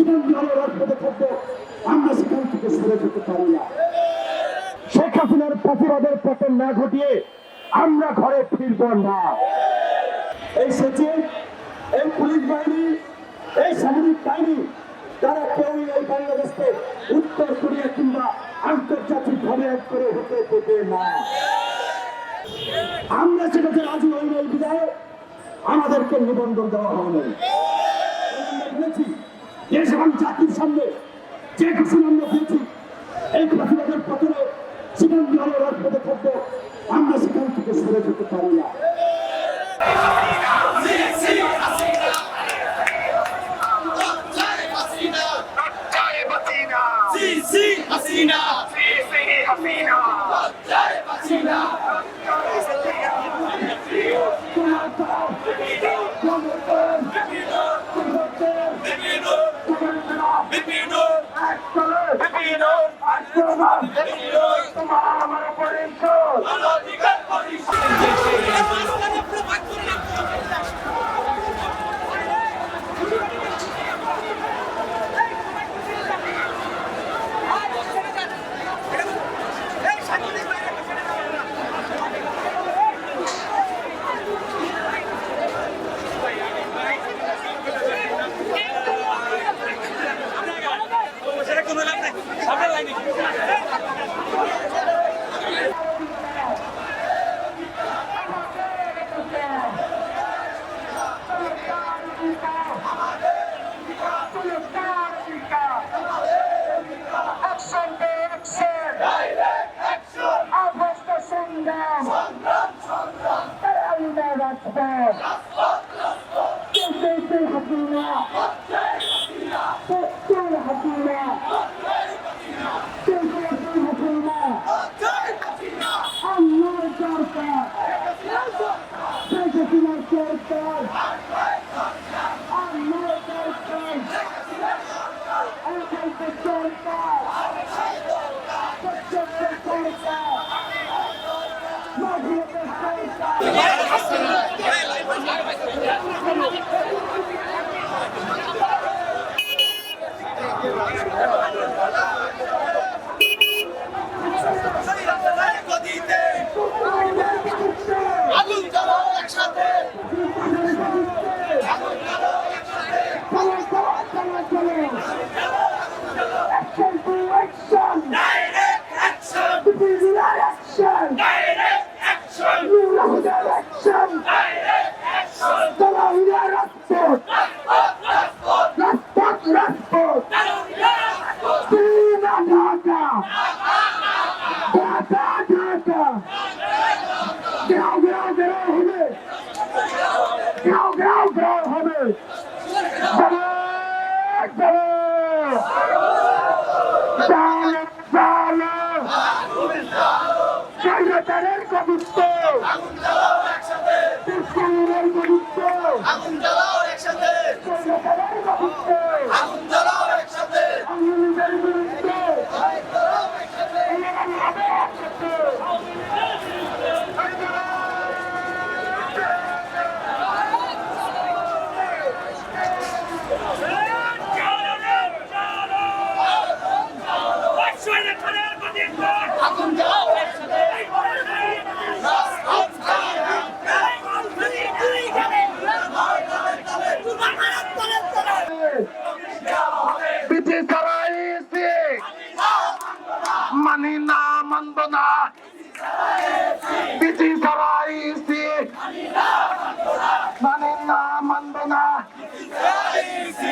জীবন ভালো রাজপথে আমরা সেখান থেকে সরে যেতে পারি না। শেখ হাসিনার প্রতিবাদের পতন না ঘটিয়ে আমরা ঘরে ফিরব না। এই সচিব, এই পুলিশ বাহিনী, এই সামরিক বাহিনী, তারা কেউই এই বাংলাদেশকে উত্তর কোরিয়া কিংবা আন্তর্জাতিক ভাবে এক করে হতে দেবে না। আমরা সেটাতে রাজি হই নাই বিদায় আমাদেরকে নিবন্ধন দেওয়া হয়নি দেশ এবং জাতির সামনে যে ঘোষণা আমরা দিয়েছি, এই প্রতিবাদের পতনে জীবন ভালো রাজপথে থাকব, আমরা সেখান থেকে সরে যেতে পারি না Jai Batina! Absolut! Bedienung! Absolut! Bedienung! সরকার শেখ হাসিনার সরকার আমার সরকার একান্ত সরকার সত্যের সরকার মাঝিদের সরকার ডাইরেক্ট অ্যাকশন রাজপথ রাজপথ রাজপথ কবিত্ব তারা মানি না মানব না